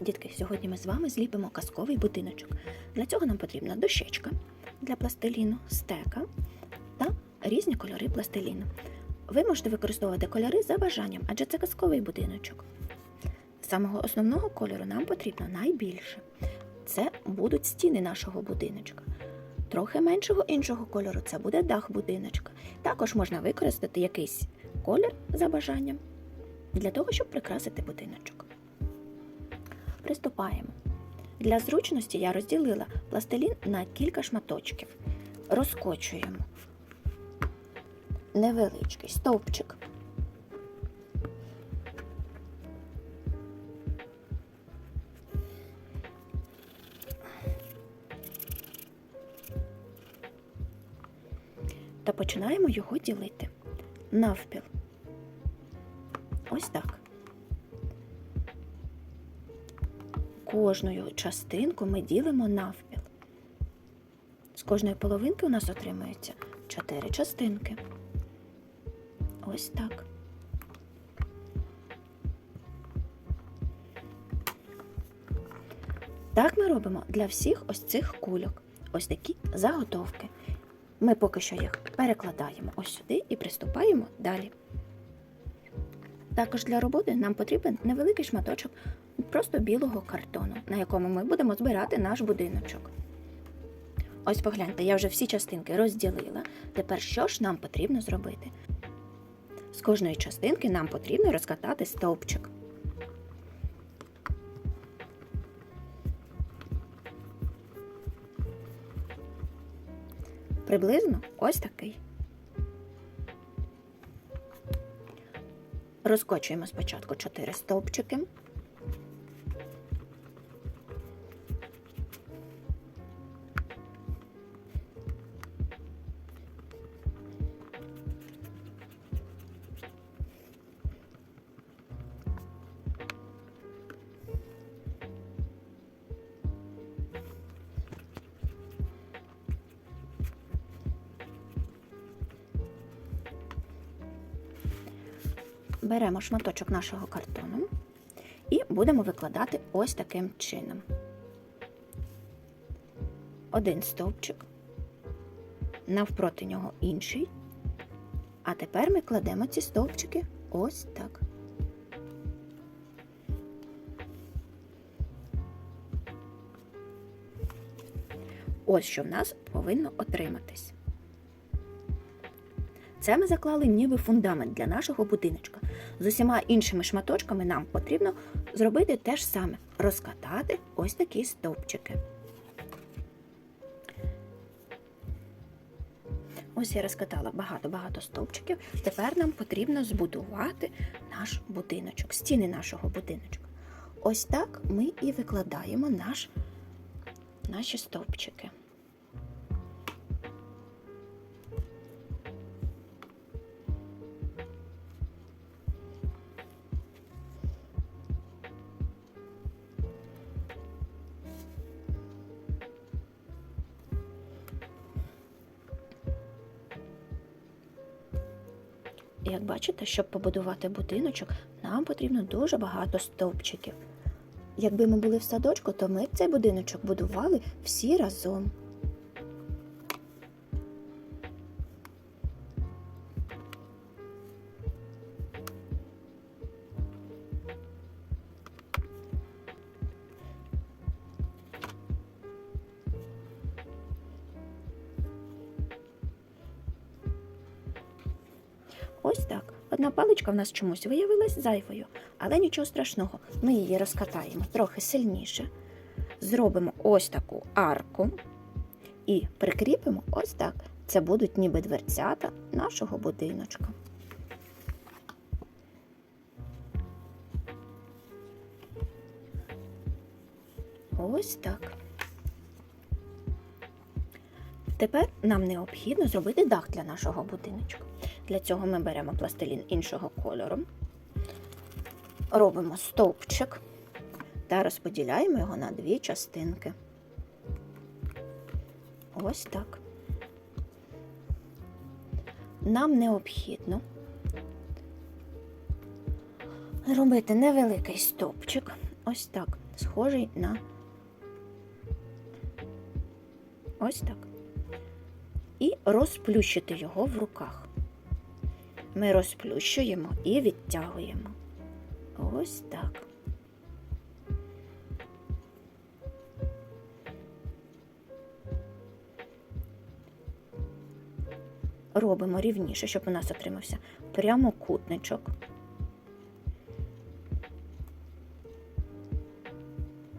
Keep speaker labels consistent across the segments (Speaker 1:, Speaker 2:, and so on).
Speaker 1: Дітки, сьогодні ми з вами зліпимо казковий будиночок. Для цього нам потрібна дощечка для пластиліну, стека та різні кольори пластиліну. Ви можете використовувати кольори за бажанням, адже це казковий будиночок. Самого основного кольору нам потрібно найбільше. Це будуть стіни нашого будиночка. Трохи меншого іншого кольору це буде дах будиночка. Також можна використати якийсь колір за бажанням для того, щоб прикрасити будиночок. Приступаємо. Для зручності я розділила пластилін на кілька шматочків. Розкочуємо невеличкий стовпчик. Та починаємо його ділити навпіл. Ось так. Кожну частинку ми ділимо навпіл. З кожної половинки у нас отримується 4 частинки. Ось так. Так ми робимо для всіх ось цих кульок. Ось такі заготовки. Ми поки що їх перекладаємо ось сюди і приступаємо далі. Також для роботи нам потрібен невеликий шматочок просто білого картону, на якому ми будемо збирати наш будиночок. Ось погляньте, я вже всі частинки розділила. Тепер що ж нам потрібно зробити? З кожної частинки нам потрібно розкатати стовпчик. Приблизно ось такий. Розкочуємо спочатку 4 стовпчики. Беремо шматочок нашого картону і будемо викладати ось таким чином. Один стовпчик, навпроти нього інший. А тепер ми кладемо ці стовпчики ось так. Ось що в нас повинно отриматись. Це ми заклали ніби фундамент для нашого будиночка. З усіма іншими шматочками нам потрібно зробити те ж саме розкатати ось такі стовпчики. Ось я розкатала багато-багато стовпчиків. Тепер нам потрібно збудувати наш будиночок, стіни нашого будиночка. Ось так ми і викладаємо наш, наші стовпчики. Як бачите, щоб побудувати будиночок, нам потрібно дуже багато стовпчиків. Якби ми були в садочку, то ми цей будиночок будували всі разом. Ось так. Одна паличка в нас чомусь виявилась зайвою, але нічого страшного, ми її розкатаємо трохи сильніше. Зробимо ось таку арку і прикріпимо ось так. Це будуть ніби дверцята нашого будиночка. Ось так. Тепер нам необхідно зробити дах для нашого будиночка. Для цього ми беремо пластилін іншого кольору, робимо стовпчик та розподіляємо його на дві частинки. Ось так. Нам необхідно робити невеликий стовпчик, ось так, схожий на ось так. І розплющити його в руках. Ми розплющуємо і відтягуємо. Ось так. Робимо рівніше, щоб у нас отримався прямокутничок.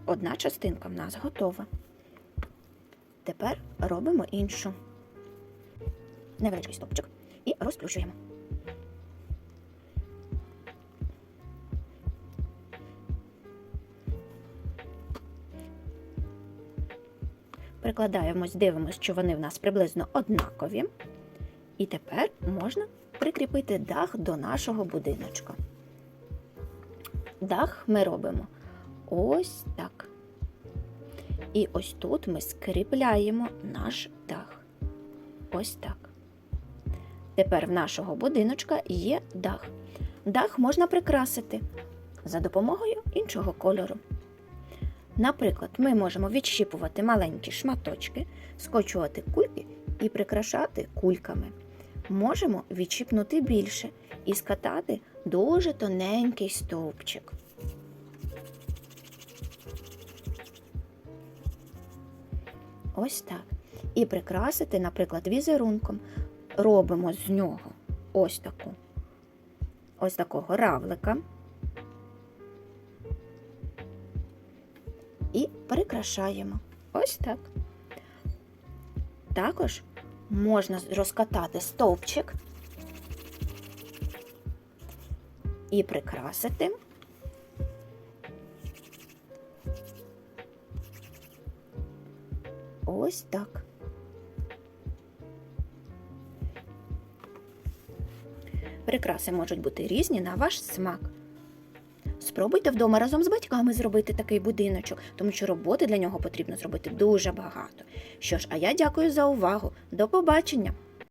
Speaker 1: Одна частинка в нас готова. Тепер робимо іншу. Невеличкий стопчик і розплющуємо. Прикладаємось, дивимося, що вони в нас приблизно однакові. І тепер можна прикріпити дах до нашого будиночка. Дах ми робимо ось так. І ось тут ми скріпляємо наш дах. Ось так. Тепер в нашого будиночка є дах. Дах можна прикрасити за допомогою іншого кольору. Наприклад, ми можемо відщіпувати маленькі шматочки, скочувати кульки і прикрашати кульками. Можемо відщіпнути більше і скатати дуже тоненький стовпчик. Ось так. І прикрасити, наприклад, візерунком. Робимо з нього ось таку, ось такого равлика. І прикрашаємо. Ось так. Також можна розкатати стовпчик і прикрасити. Ось так. Прикраси можуть бути різні на ваш смак. Спробуйте вдома разом з батьками зробити такий будиночок, тому що роботи для нього потрібно зробити дуже багато. Що ж, а я дякую за увагу. До побачення!